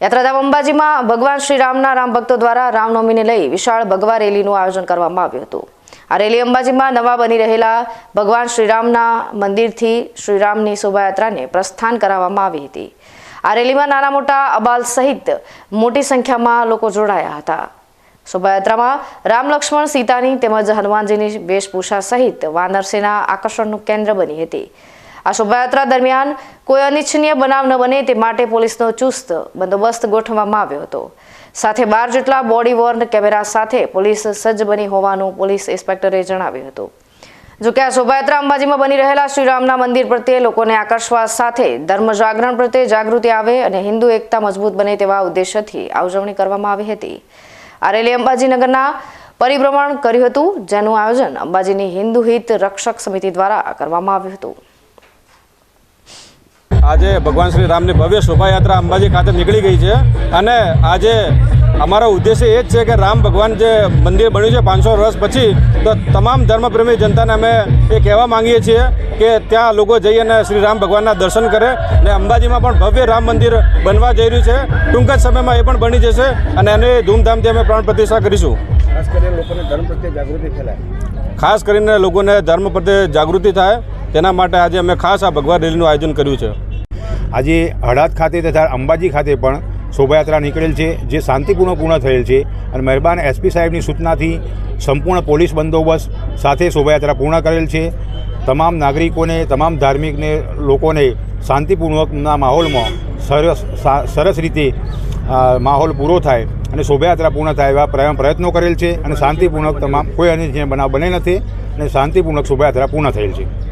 યાત્રાધામ અંબાજીમાં ભગવાન શ્રી રામના રામ ભક્તો દ્વારા રામનવમીને લઈ વિશાળ ભગવા રેલીનું આયોજન કરવામાં આવ્યું હતું. આ રેલી અંબાજીમાં નવા બની રહેલા ભગવાન શ્રીરામના મંદિરથી શ્રીરામની શોભાયાત્રાને પ્રસ્થાન કરાવવામાં આવી હતી. આ રેલીમાં નાના મોટા અબાલ સહિત મોટી સંખ્યામાં લોકો જોડાયા હતા. શોભાયાત્રામાં રામ લક્ષ્મણ, સીતાની તેમજ હનુમાનજીની વેશભૂષા સહિત વાનરસેના આકર્ષણનું કેન્દ્ર બની હતી. આ શોભાયાત્રા દરમિયાન કોઈ અનિચ્છનીય બનાવ ન બને તે માટે પોલીસનો ચુસ્ત બંદોબસ્ત ગોઠવવામાં આવ્યો હતો. સાથે બાર જેટલા બોડી વોર્ન કેમેરા સાથે પોલીસ સજ્જ બની હોવાનું પોલીસ ઇન્સ્પેક્ટરે જણાવ્યું હતું. જોકે આ શોભાયાત્રા અંબાજીમાં બની રહેલા શ્રીરામના મંદિર પ્રત્યે લોકોને આકર્ષવા સાથે ધર્મ જાગરણ પ્રત્યે જાગૃતિ આવે અને હિન્દુ એકતા મજબૂત બને તેવા ઉદ્દેશ્યથી આ ઉજવણી કરવામાં આવી હતી. આ રેલી અંબાજીનગરના પરિભ્રમણ કર્યું હતું, જેનું આયોજન અંબાજીની હિન્દુ હિત રક્ષક સમિતિ દ્વારા કરવામાં આવ્યું હતું. આજે ભગવાન શ્રી રામની ભવ્ય શોભાયાત્રા અંબાજી ખાતે નીકળી ગઈ છે. અને આજે અમારો ઉદ્દેશ્ય એ જ છે કે રામ ભગવાન જે મંદિર બન્યું છે પાંચસો વર્ષ પછી તો તમામ ધર્મપ્રેમી જનતાને અમે એ કહેવા માંગીએ છીએ કે ત્યાં લોકો જઈ અને શ્રી રામ ભગવાનના દર્શન કરે અને અંબાજીમાં પણ ભવ્ય રામ મંદિર બનવા જઈ રહ્યું છે. ટૂંક જ સમયમાં એ પણ બની જશે અને એને ધૂમધામથી અમે પ્રાણ પ્રતિષ્ઠા કરીશું. ખાસ કરીને લોકોને ધર્મ પ્રત્યે જાગૃતિ ફેલાય. ખાસ કરીને લોકોને ધર્મ પ્રત્યે જાગૃતિ થાય તેના માટે આજે અમે ખાસ આ ભગવાન રેલીનું આયોજન કર્યું છે. આજે હળાદ ખાતે તથા અંબાજી ખાતે પણ શોભાયાત્રા નીકળેલ છે, જે શાંતિપૂર્ણ પૂર્ણ થયેલ છે અને મહેરબાન એસપી સાહેબની સૂચનાથી સંપૂર્ણ પોલીસ બંદોબસ્ત સાથે શોભાયાત્રા પૂર્ણ કરેલ છે. તમામ નાગરિકોને, તમામ ધાર્મિકને, લોકોને શાંતિપૂર્વકના માહોલમાં સરસ સરસ રીતે માહોલ પૂરો થાય અને શોભાયાત્રા પૂર્ણ થાય એવા પ્રય- પ્રયત્નો કરેલ છે અને શાંતિપૂર્વક તમામ, કોઈ અનિચ્છનીય બનાવ બને નથી અને શાંતિપૂર્વક શોભાયાત્રા પૂર્ણ થયેલ છે.